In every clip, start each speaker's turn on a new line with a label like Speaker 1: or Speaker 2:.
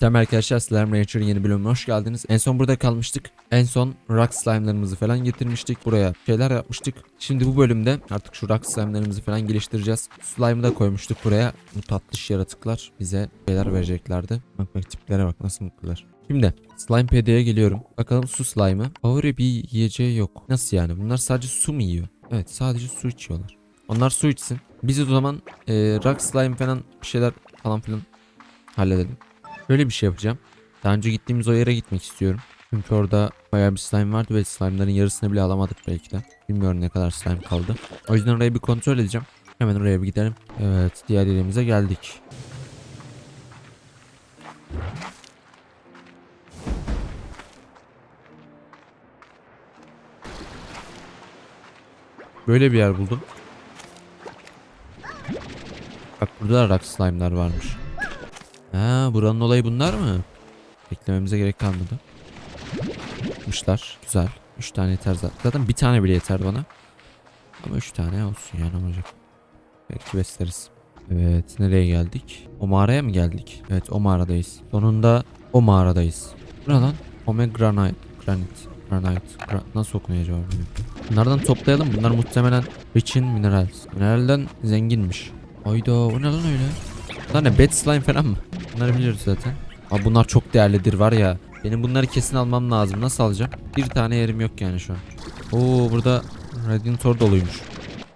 Speaker 1: Selam arkadaşlar Slime Rancher'ın yeni bölümüne hoş geldiniz. En son burada kalmıştık. En son rock slime'larımızı falan getirmiştik. Buraya şeyler yapmıştık. Şimdi bu bölümde artık şu rock slime'larımızı falan geliştireceğiz. Slime'ı da koymuştuk buraya. Bu tatlış yaratıklar bize şeyler vereceklerdi. Bak bak tiplere bak nasıl mutlular. Şimdi Slime PD'ye geliyorum. Bakalım su slime'ı. Favori bir yiyeceği yok. Nasıl yani? Bunlar sadece su mu yiyor? Evet sadece su içiyorlar. Onlar su içsin. Biz o zaman e, rock slime falan bir şeyler falan filan halledelim. Böyle bir şey yapacağım. Daha önce gittiğimiz o yere gitmek istiyorum. Çünkü orada bayağı bir slime vardı ve slime'ların yarısını bile alamadık belki de. Bilmiyorum ne kadar slime kaldı. O yüzden orayı bir kontrol edeceğim. Hemen oraya bir gidelim. Evet diğer yerimize geldik. Böyle bir yer buldum. Bak burada da rock slime'lar varmış. Ha buranın olayı bunlar mı? Beklememize gerek kalmadı. Yapmışlar. Güzel. 3 tane yeter zaten. Zaten bir tane bile yeter bana. Ama 3 tane olsun yani olacak. Belki besleriz. Evet nereye geldik? O mağaraya mı geldik? Evet o mağaradayız. Sonunda o mağaradayız. Bu ne lan? Omegranite. Granit. Granite. Gra Nasıl okunuyor acaba bilmiyorum. Bunlardan toplayalım. Bunlar muhtemelen rich in minerals. Mineralden zenginmiş. Ayda o ne lan öyle? Bunlar ne? Bad slime falan mı? Bunları biliyoruz zaten. Abi bunlar çok değerlidir var ya. Benim bunları kesin almam lazım. Nasıl alacağım? Bir tane yerim yok yani şu an. Oo burada Radiantor doluymuş.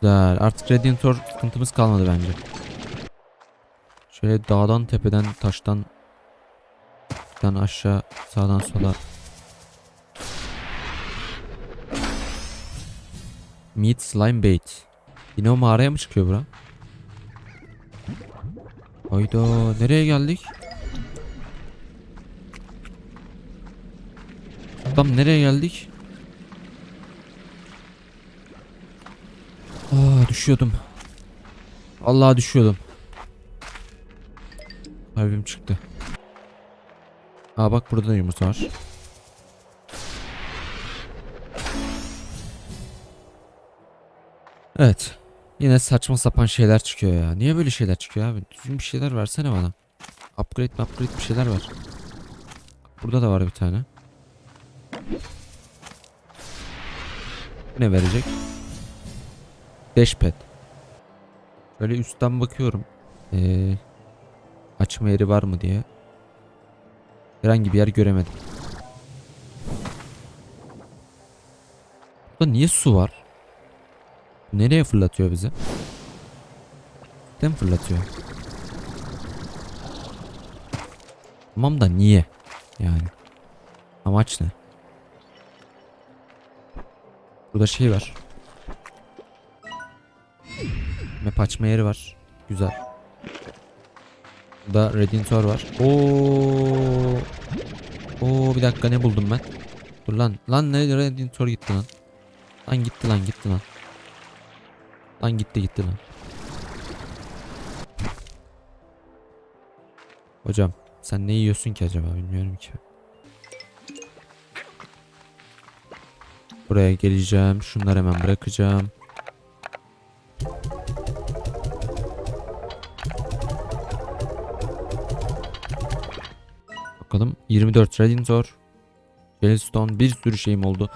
Speaker 1: Güzel. Artık Radiantor sıkıntımız kalmadı bence. Şöyle dağdan tepeden taştan dan aşağı sağdan sola Meat slime bait. Yine o mağaraya mı çıkıyor bura? Hayda nereye geldik? Tam nereye geldik? Aa düşüyordum. Allah düşüyordum. Kalbim çıktı. Aa bak burada da yumurta var. Evet. Yine saçma sapan şeyler çıkıyor ya. Niye böyle şeyler çıkıyor abi? Düzgün bir şeyler versene bana. Upgrade upgrade bir şeyler ver. Burada da var bir tane. Ne verecek? Dashpad. Böyle üstten bakıyorum. Ee, açma yeri var mı diye. Herhangi bir yer göremedim. Burada niye su var? Nereye fırlatıyor bizi? Nereden fırlatıyor? Tamam da niye? Yani. Amaç ne? Burada şey var. Map açma yeri var. Güzel. Burada Redintor var. Oo. Oo bir dakika ne buldum ben? Dur lan. Lan ne Redintor gitti lan. Lan gitti lan gitti lan. Lan gitti gitti lan. Hocam sen ne yiyorsun ki acaba bilmiyorum ki. Buraya geleceğim. Şunları hemen bırakacağım. Bakalım 24 Redintor. Jelstone bir sürü şeyim oldu.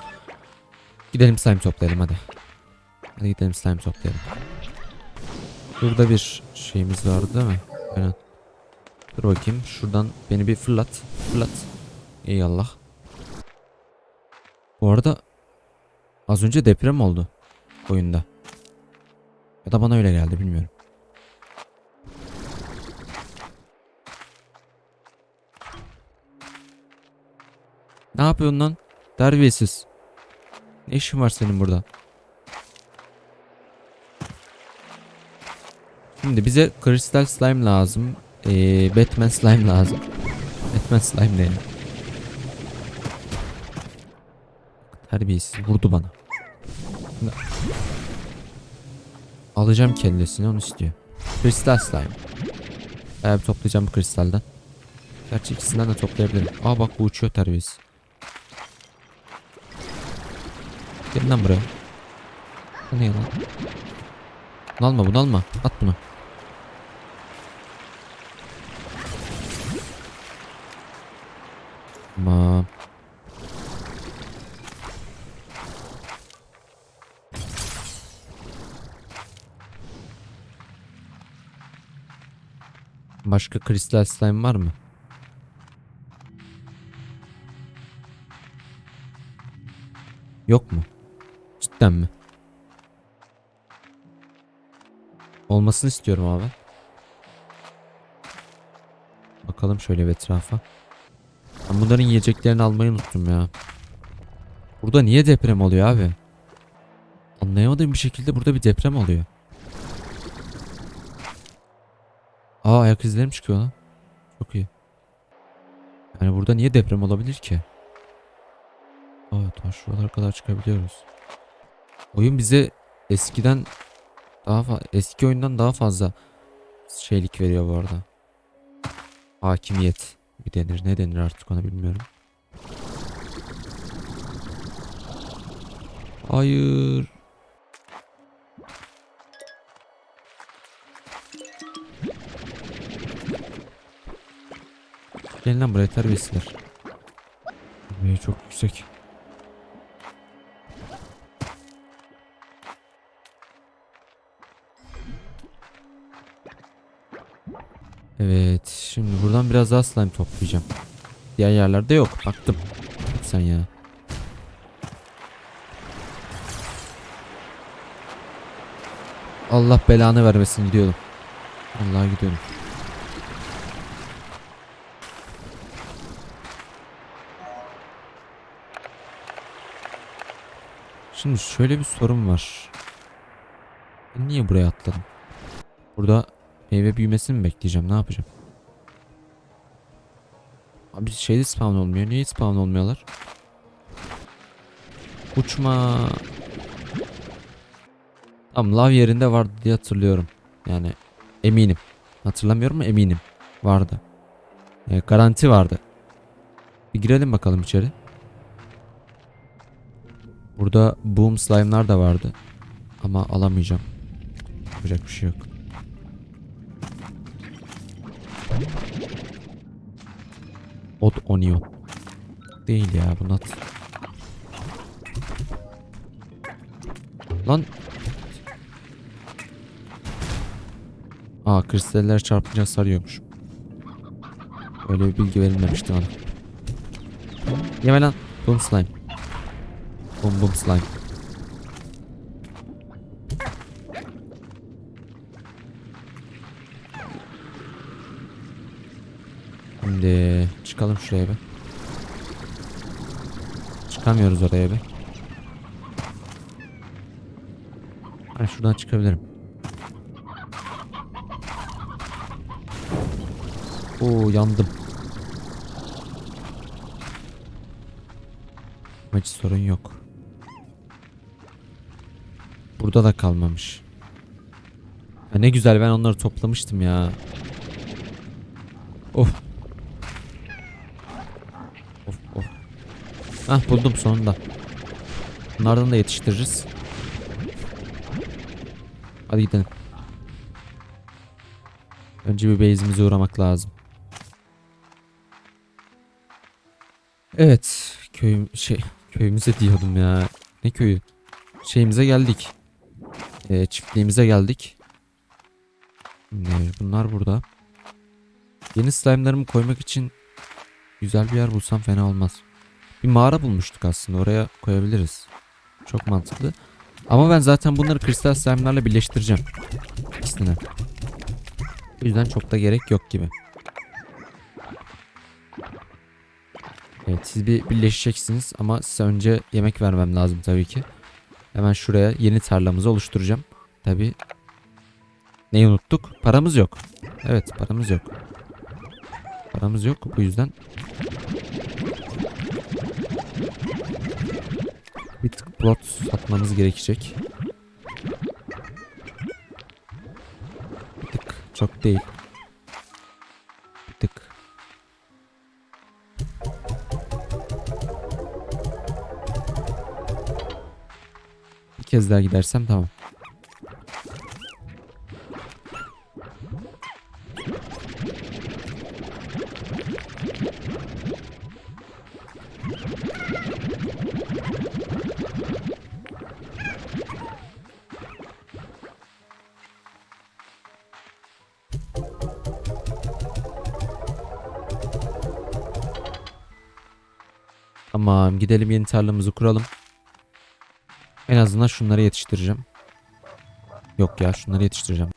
Speaker 1: Gidelim slime toplayalım hadi. Hadi gidelim slime toplayalım. Burada bir şeyimiz vardı değil mi? Aynen. Dur bakayım. Şuradan beni bir fırlat. Fırlat. Eyvallah. Bu arada az önce deprem oldu oyunda. Ya da bana öyle geldi bilmiyorum. Ne yapıyorsun lan? Terbiyesiz. Ne işin var senin burada? Şimdi bize kristal slime lazım. Ee, Batman slime lazım. Batman slime ne ya? Terbiyesiz vurdu bana. Alacağım kellesini onu istiyor. Kristal slime. Bayağı toplayacağım bu kristalden. Gerçi ikisinden de toplayabilirim. Aa bak bu uçuyor terbiyesiz. Gelin lan buraya. Bu ne lan? Bunu alma bunu alma. At bunu. Tamam. Başka kristal slime var mı? Yok mu? Cidden mi? Olmasını istiyorum abi. Bakalım şöyle bir etrafa. Ben bunların yiyeceklerini almayı unuttum ya. Burada niye deprem oluyor abi? Anlayamadığım bir şekilde burada bir deprem oluyor. Aa ayak izlerim çıkıyor lan. Çok iyi. Yani burada niye deprem olabilir ki? Aa ta şuralara kadar çıkabiliyoruz. Oyun bize eskiden daha eski oyundan daha fazla şeylik veriyor bu arada. Hakimiyet bir denir. Ne denir artık ona bilmiyorum. Hayır. Gelin lan buraya terbiyesizler. Buraya çok yüksek. Evet. Şimdi buradan biraz daha slime toplayacağım. Diğer yerlerde yok. Baktım. Git sen ya. Allah belanı vermesin gidiyorum. Allah gidiyorum. Şimdi şöyle bir sorun var. Ben niye buraya atladım? Burada meyve büyümesini mi bekleyeceğim? Ne yapacağım? Abi şeyde spawn olmuyor. Niye spawn olmuyorlar? Uçma. Tamam lav yerinde vardı diye hatırlıyorum. Yani eminim. Hatırlamıyorum ama eminim. Vardı. Ee, garanti vardı. Bir girelim bakalım içeri. Burada boom slime'lar da vardı. Ama alamayacağım. Yapacak bir şey yok. Od onion. Değil ya bu nat. Lan. Aa kristaller çarpınca sarıyormuş. Öyle bir bilgi verilmemişti bana. Yeme lan. Boom slime. Boom boom slime. Şimdi çıkalım şuraya bir. Çıkamıyoruz oraya bir. Ben şuradan çıkabilirim. Oo yandım. Ama sorun yok. Burada da kalmamış. Ya ne güzel ben onları toplamıştım ya. Of. Of of. Hah buldum sonunda. Bunlardan da yetiştiririz. Hadi gidelim. Önce bir base'imize uğramak lazım. Evet. Köyüm şey köyümüze diyordum ya. Ne köyü? Şeyimize geldik. Ee, çiftliğimize geldik. Ne, bunlar burada. Yeni slime'larımı koymak için güzel bir yer bulsam fena olmaz. Bir mağara bulmuştuk aslında oraya koyabiliriz. Çok mantıklı. Ama ben zaten bunları kristal slime'larla birleştireceğim. İkisini. O yüzden çok da gerek yok gibi. Evet siz bir birleşeceksiniz ama size önce yemek vermem lazım tabii ki. Hemen şuraya yeni tarlamızı oluşturacağım. Tabii. Neyi unuttuk? Paramız yok. Evet paramız yok. Paramız yok bu yüzden. Bir tık plot satmamız gerekecek. Bir tık çok değil. kez daha gidersem tamam. Tamam gidelim yeni tarlamızı kuralım. En azından şunları yetiştireceğim. Yok ya şunları yetiştireceğim.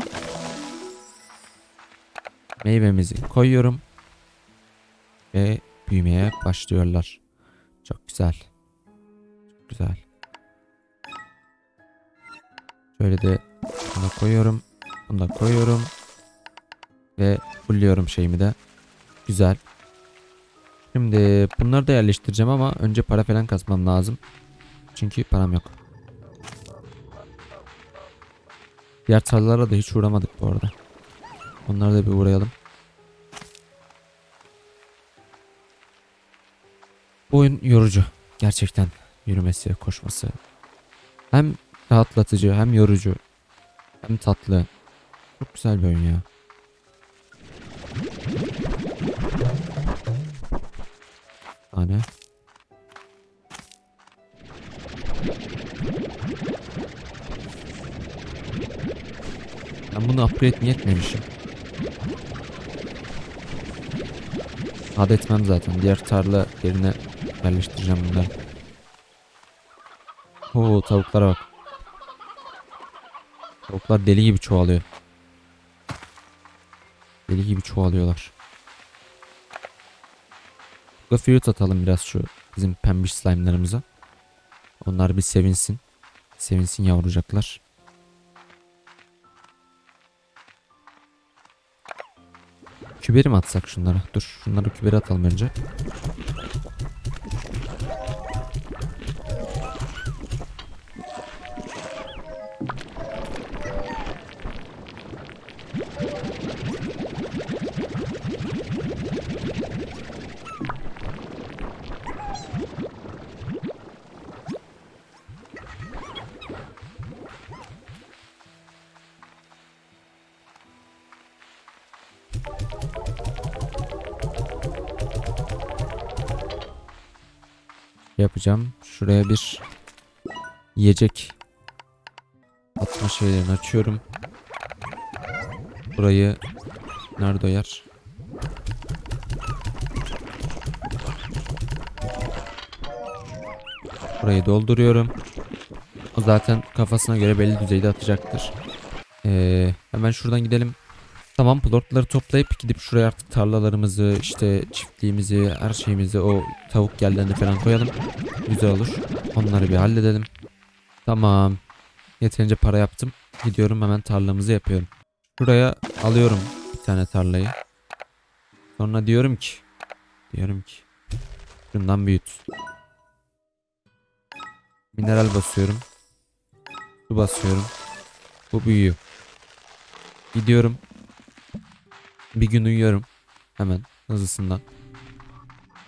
Speaker 1: Meyvemizi koyuyorum. Ve büyümeye başlıyorlar. Çok güzel. Çok güzel. Şöyle de bunu koyuyorum. Bunu da koyuyorum. Ve fulluyorum şeyimi de. Güzel. Şimdi bunları da yerleştireceğim ama önce para falan kasmam lazım. Çünkü param yok. Diğer tarlalara da hiç uğramadık bu arada. Onlara da bir uğrayalım. Bu oyun yorucu. Gerçekten yürümesi, koşması. Hem rahatlatıcı hem yorucu. Hem tatlı. Çok güzel bir oyun ya. Tane. Ben bunu upgrade niye etmemişim? Adı etmem zaten. Diğer tarla yerine yerleştireceğim bunları. Oo tavuklara bak. Tavuklar deli gibi çoğalıyor. Deli gibi çoğalıyorlar. Fruit atalım biraz şu bizim pembiş slime'larımıza. Onlar bir sevinsin. Sevinsin yavrucaklar. Küberi mi atsak şunlara? Dur şunları küberi atalım önce. Yapacağım. Şuraya bir yiyecek atma şeylerini açıyorum. Burayı nerede yer? Burayı dolduruyorum. O zaten kafasına göre belli düzeyde atacaktır. Ee, hemen şuradan gidelim. Tamam plortları toplayıp gidip şuraya artık tarlalarımızı işte çiftliğimizi her şeyimizi o tavuk yerlerini falan koyalım. Güzel olur. Onları bir halledelim. Tamam. Yeterince para yaptım. Gidiyorum hemen tarlamızı yapıyorum. Şuraya alıyorum bir tane tarlayı. Sonra diyorum ki diyorum ki şundan büyüt. Mineral basıyorum. Su basıyorum. Bu büyüyor. Gidiyorum. Bir gün uyuyorum. Hemen hızlısından.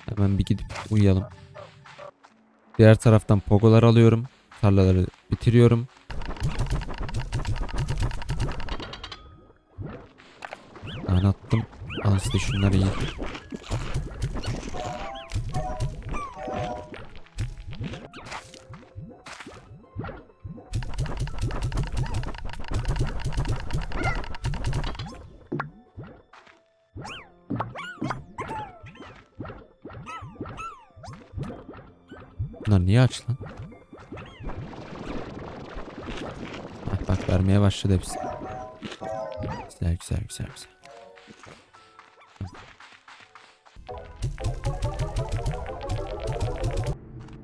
Speaker 1: Hemen bir gidip uyuyalım. Diğer taraftan pogolar alıyorum. Tarlaları bitiriyorum. Yani attım. Al işte şunları yiyin. Niye aç lan? Bak bak vermeye başladı hepsi. Güzel güzel güzel güzel.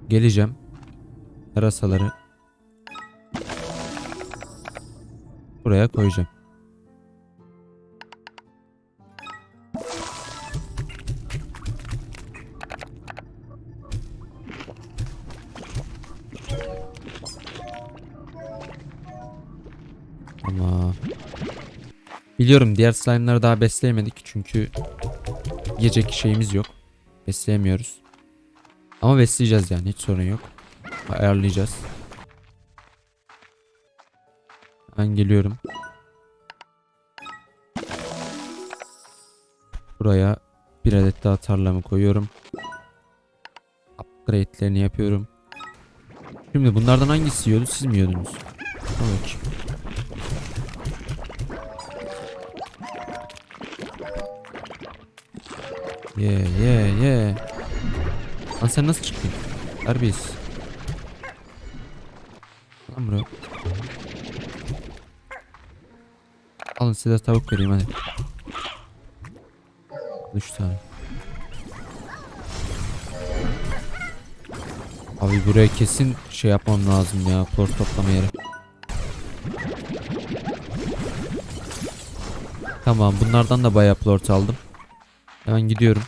Speaker 1: Geleceğim. Yarasaları buraya koyacağım. Ama biliyorum diğer slime'ları daha besleyemedik çünkü yiyecek şeyimiz yok. Besleyemiyoruz. Ama besleyeceğiz yani hiç sorun yok. Ayarlayacağız. Ben geliyorum. Buraya bir adet daha tarlamı koyuyorum. Upgrade'lerini yapıyorum. Şimdi bunlardan hangisi yiyordu siz mi yiyordunuz? Bakayım. Ye ye ye. Lan sen nasıl çıktın? Terbiyesiz. Lan buraya. Alın size tavuk vereyim hadi. 3 tane. Abi buraya kesin şey yapmam lazım ya. Plort toplama yeri. Tamam bunlardan da bayağı plort aldım. Hemen gidiyorum.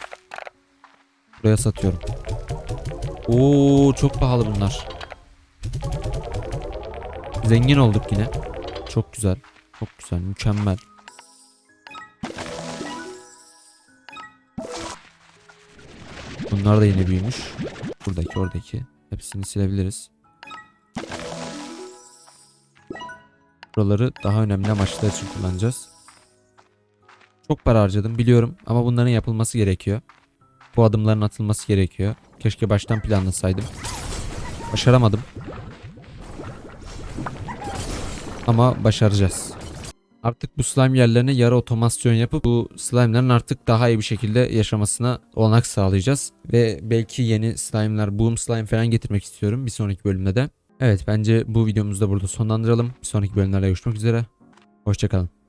Speaker 1: Buraya satıyorum. Oo çok pahalı bunlar. Zengin olduk yine. Çok güzel. Çok güzel. Mükemmel. Bunlar da yine büyümüş. Buradaki oradaki. Hepsini silebiliriz. Buraları daha önemli amaçlar için kullanacağız. Çok para harcadım biliyorum ama bunların yapılması gerekiyor. Bu adımların atılması gerekiyor. Keşke baştan planlasaydım. Başaramadım. Ama başaracağız. Artık bu slime yerlerine yarı otomasyon yapıp bu slime'ların artık daha iyi bir şekilde yaşamasına olanak sağlayacağız. Ve belki yeni slime'lar, boom slime falan getirmek istiyorum bir sonraki bölümde de. Evet bence bu videomuzu da burada sonlandıralım. Bir sonraki bölümlerde görüşmek üzere. Hoşçakalın.